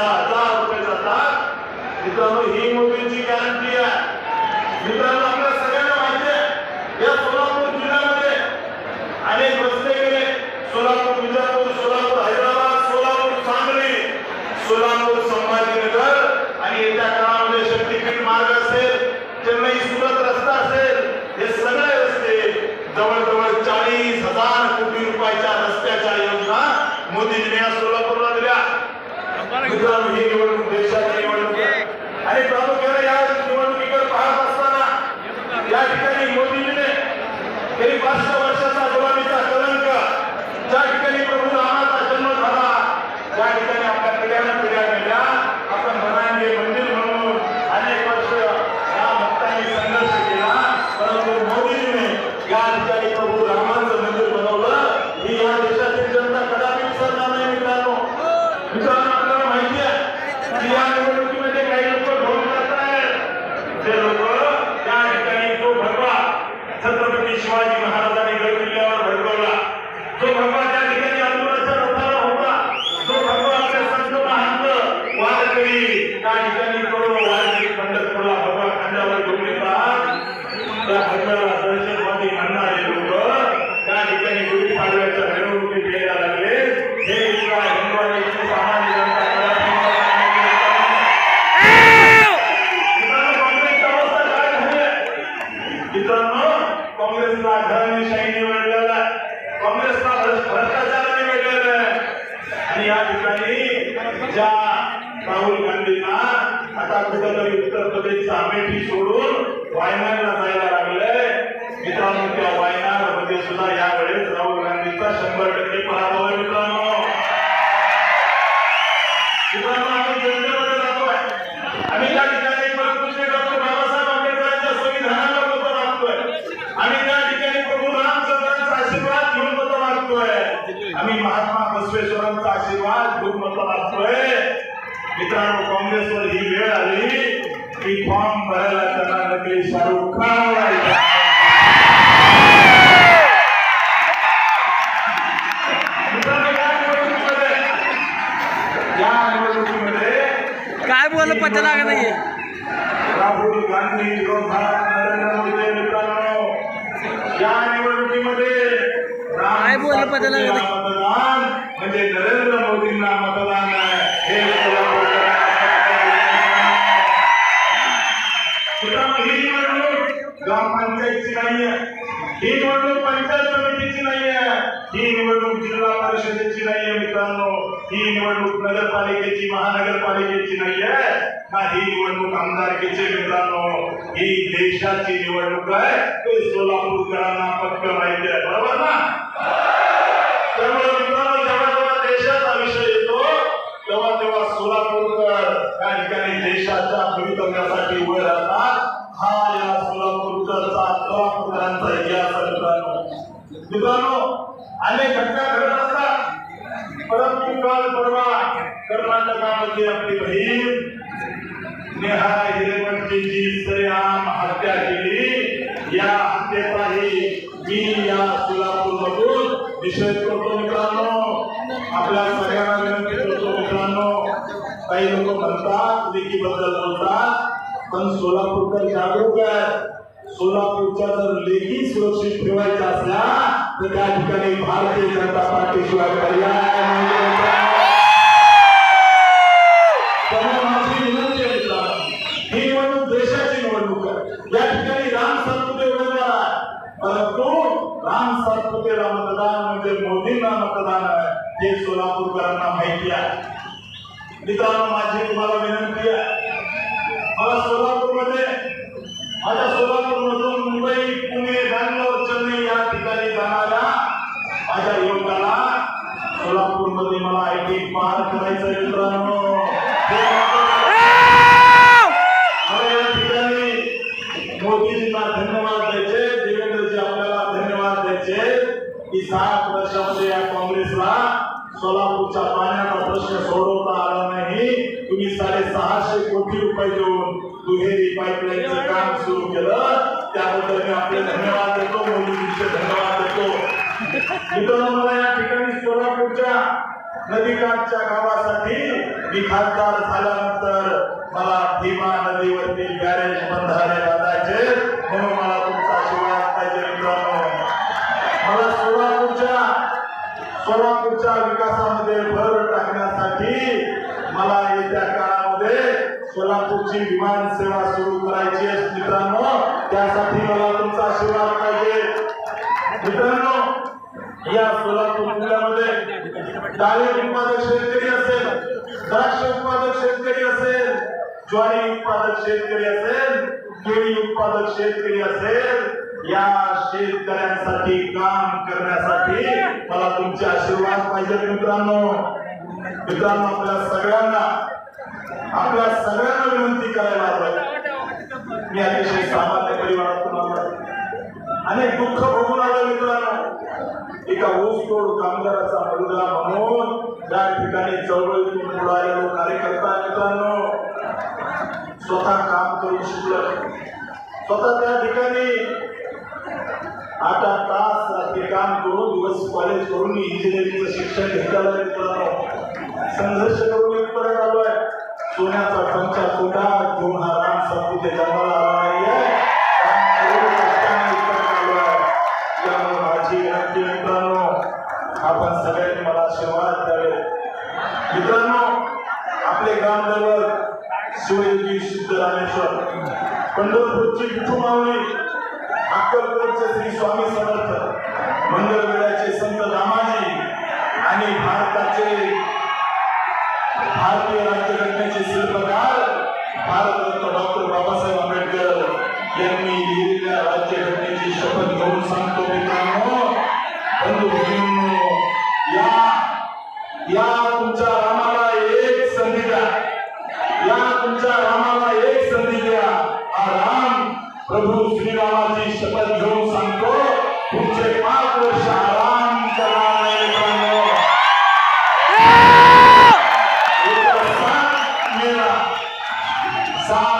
सहा हजार रुपये जातात मित्रांनो ही मोदींची गॅरंटी आहे. मित्रांनो आपल्या सगळ्यांना माहिती आहे या सोलापूर जिल्ह्यामध्ये अनेक रस्ते गेले. सोलापूर विजापूर सोलापूर हैदराबाद सोलापूर सांगली सोलापूर संभाजीनगर. आणि येत्या काळामध्ये शक्तीपीठ मार्ग असेल चेन्नई सुरत रस्ता असेल हे सगळे रस्ते जवळजवळ चाळीस हजार कोटी रुपयाच्या रस्त्याच्या योजना मोदीजीने या सोलापूर मित्रांनो ही निवडणूक देशाची निवडणूक आहे. आणि प्रामुख्याने या निवडणुकीकडे पाहत असताना या ठिकाणी मोदीजीने गेली पाचशे वर्षाचा गुलामीचा कलंक ज्या ठिकाणी प्रभू रामाचा जन्म झाला त्या ठिकाणी आपल्या पिढ्यानं पिढ्या गेल्या आपण म्हणांगे मंदिर म्हणून अनेक वर्ष या भक्तांनी संघर्ष केला परंतु मोदीजीने या ठिकाणी प्रभू रामाचं मंदिर बनवलं ही या देशातील जनता कदापि विसरणार नाही मित्रांनो मित्रांनो आपल्याला माहिती आहे की या निवडणुकीमध्ये काही लोक ढोल करतायत ते लोक त्या ठिकाणी जो भगवा छत्रपती शिवाजी महाराजांनी गड किल्ल्यावर भडकवला जो भगवा त्या ठिकाणी आंदोलनाच्या रथाला होता जो भगवा आपले संत महंत वारकरी त्या ठिकाणी करोडो वारकरी पंढरपूरला भगवा खांद्यावर घेऊन येतात त्या भगव्याला दहशतवादी म्हणणारे लोक त्या ठिकाणी गुढी पाडव्याच्या मिरवणुकीत यायला लागले हे इथला हिंदवाडीची सामान्य जनता कदापि मित्रांनो, काँग्रेसची अवस्था काय झाली आहे? मित्रांनो काँग्रेसला घराणेशाही निवडलेला आहे. काँग्रेसला भ्रष्ट- भ्रष्टाचाराने निवडलेलं आहे आणि या ठिकाणी ज्या राहुल गांधींना आता कुठेतरी उत्तर प्रदेशचा सोडून वायनाडला जायला लागलंय. मित्रांनो त्या वायनाडमध्ये सुद्धा यावेळेस राहुल गांधीचा शंभर टक्के पराभव आहे मित्रांनो. मित्रांनो आपण जनतेमध्ये जातोय. आम्ही त्या ठिकाणी परमपूज्य डॉक्टर बाबासाहेब आंबेडकरांच्या संविधानाला मत आम्ही त्या ठिकाणी प्रभू रामचंद्रांचा आशीर्वाद घेऊन मत आम्ही महात्मा बसवेश्वरांचा आशीर्वाद घेऊन मत मित्रांनो काँग्रेसवर ही वेळ आली. की फॉर्म भरायला त्यांना नकली शाहरुख खान लागला. काय बोललं पत्ता लागत नाही राहुल गांधी नरेंद्र मोदी मित्रांनो या निवडणुकीमध्ये काय मतदान म्हणजे नरेंद्र मोदींना मतदान नगरपालिकेची महानगरपालिकेची नाहीये. ना ही निवडणूक आमदारकीची मित्रांनो ही देशाची निवडणूक आहे. ते सोलापूरकरांना पक्क माहिती आहे. बरोबर ना? त्यामुळे मित्रांनो जेव्हा जेव्हा देशाचा विषय येतो तेव्हा तेव्हा सोलापूरकर या ठिकाणी देशाच्या भवितव्यासाठी उभे राहतात. हा या सोलापूरकरचा सोलापूरकरांचा इतिहास आहे मित्रांनो. मित्रांनो अनेक घटना घडत असतात. परंतु काल परवा कर्नाटकामध्ये आपली बहीण. नेहा हिरेमठेची सरेआम हत्या केली. या हत्येचाही मी या सोलापूर मधून निषेध करतो मित्रांनो. आपल्या सगळ्यांना विनंती करतो मित्रांनो. काही लोक म्हणतात लेखीबद्दल बोलतात पण सोलापूरकर जागरूक आहे सोलापूरच्या जर लेखी सुरक्षित ठेवायच्या असल्या तर त्या ठिकाणी भारतीय जनता पार्टीशिवाय पर्याय राम सातपुतेला मतदान म्हणजे मोदींना मतदान आहे हे सोलापूरकरांना माहिती आहे. मित्रांनो माझी तुम्हाला विनंती आहे मला सोलापूरमध्ये माझ्या सोलापूर मधून की सात वर्षामध्ये या काँग्रेसला सोलापूरच्या पाण्याचा प्रश्न सोडवता आला नाही. तुम्ही साडेसहाशे कोटी रुपये देऊन दुहेरी पाईपलाईनचं काम सुरू केलं. त्याबद्दल मी आपले धन्यवाद देतो मोदीजींचे धन्यवाद देतो. मित्रांनो मला या ठिकाणी सोलापूरच्या नदीकाठच्या गावासाठी मी खासदार झाल्यानंतर मला भीमा नदीवरती बॅरेज बंधारे बांधायचे. म्हणून मला सोलापूरच्या विकासामध्ये भर टाकण्यासाठी मला येत्या काळामध्ये सोलापूरची विमान सेवा सुरू करायची आहे. मित्रांनो त्यासाठी मला तुमचा आशीर्वाद पाहिजे. मित्रांनो या सोलापूर जिल्ह्यामध्ये डाळी उत्पादक शेतकरी असेल द्राक्ष उत्पादक शेतकरी असेल ज्वारी उत्पादक शेतकरी असेल केळी उत्पादक शेतकरी असेल या शेतकऱ्यांसाठी काम करण्यासाठी मला तुमचे आशीर्वाद पाहिजे मित्रांनो. मित्रांनो आपल्या सगळ्यांना आपल्या सगळ्यांना विनंती करायला हवं मी अतिशय सामान्य परिवारातून आलो अनेक दुःख भोगून आलो मित्रांनो. एका ऊसतोड कामगाराचा मुलगा म्हणून त्या ठिकाणी चळवळीतून पुढे आलेलो कार्यकर्ता मित्रांनो. स्वतः काम करून शकलं स्वतः त्या ठिकाणी आठ आठ तास रात्री काम करून दिवस कॉलेज करून मी इंजिनिअरिंगचं शिक्षण घेतलं संघर्ष करून संघर्ष परत आलो आहे सोन्याचा पंचा कोटा घेऊन हा राम सातपुते जन्माला आला नाहीये. माझी विनंती मित्रांनो आपण सगळ्यांनी मला आशीर्वाद द्यावे. मित्रांनो आपले ग्रामदैवत शिवयोगी सिद्धरामेश्वर पंढरपूरची विठू मावणी अक्कलकोटचे श्री स्वामी समर्थ मंगळवेळाचे संत रामाजी आणि भारताचे सात वाजल्यापासून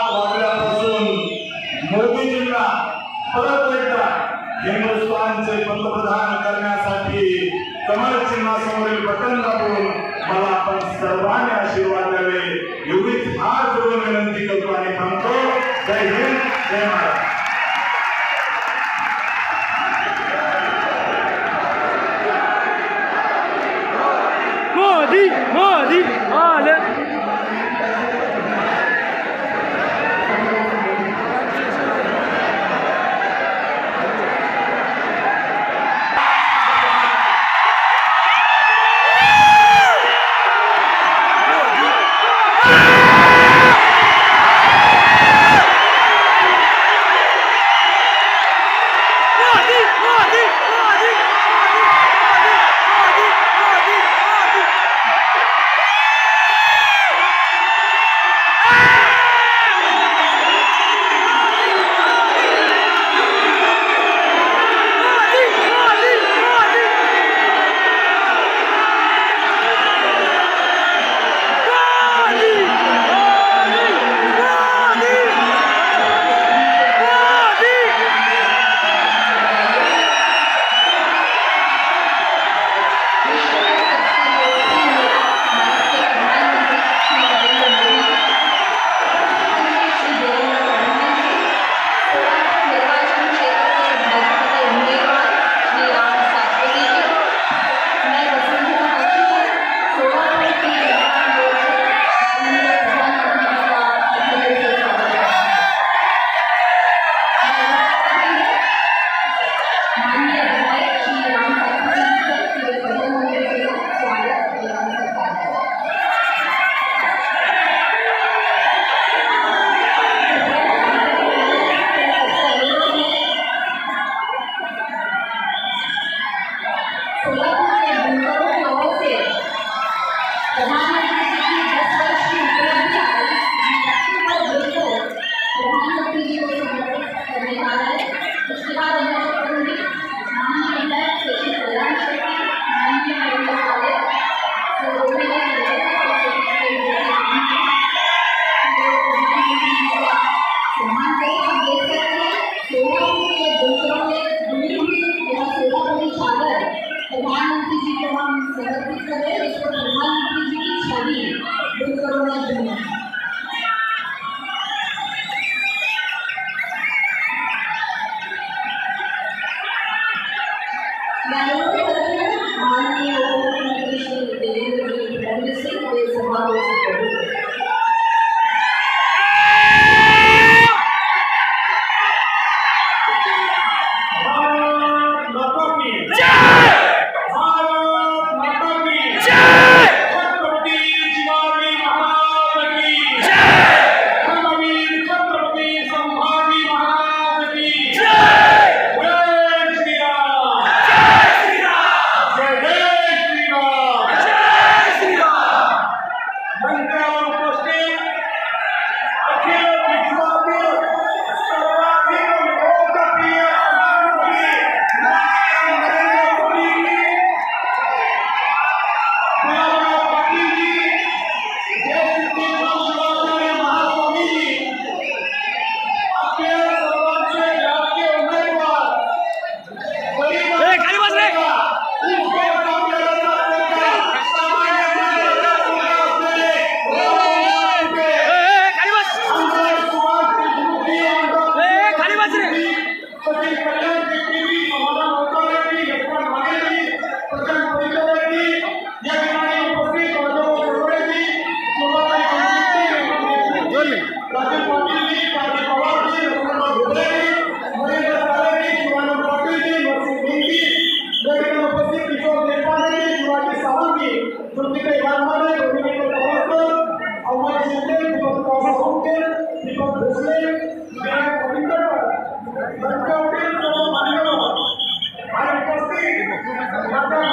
Thank you.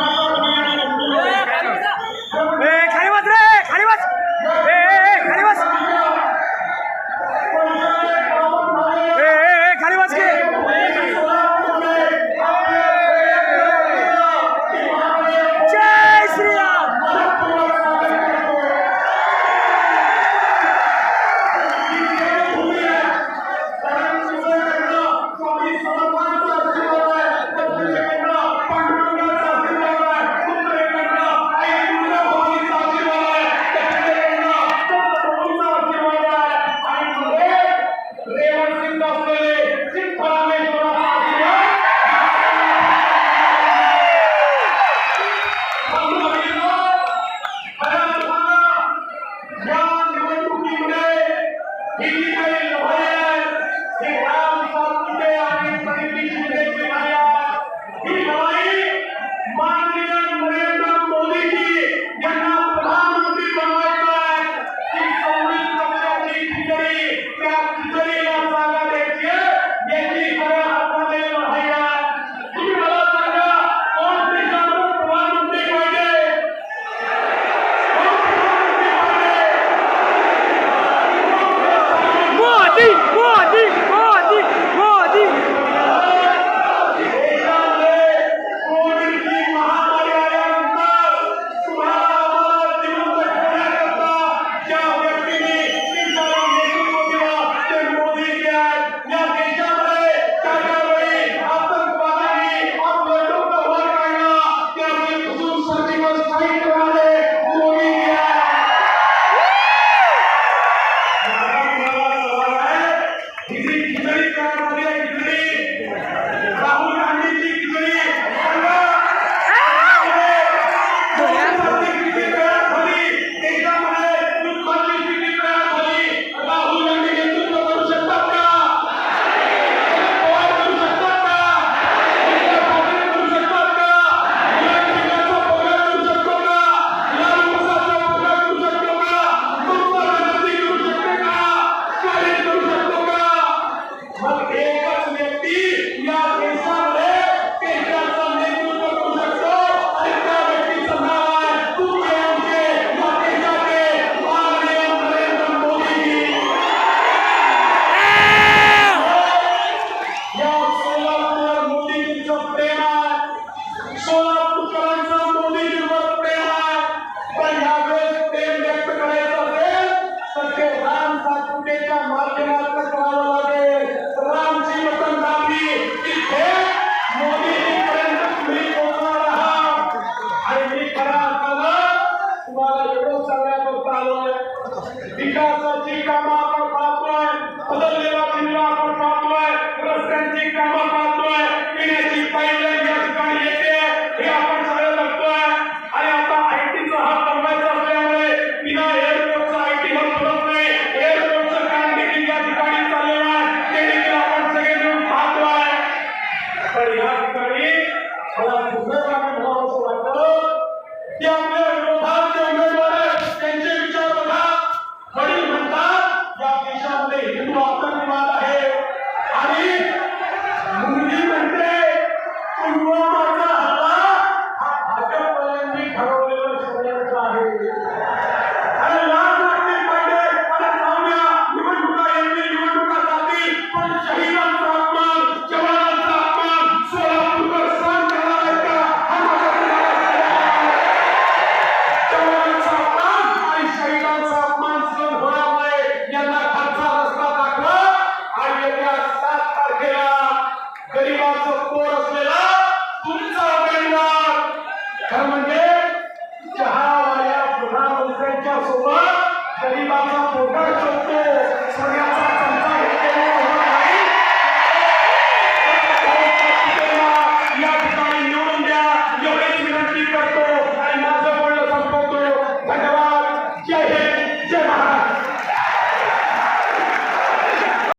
विकासाची कामं आपण पाहतोय बदलले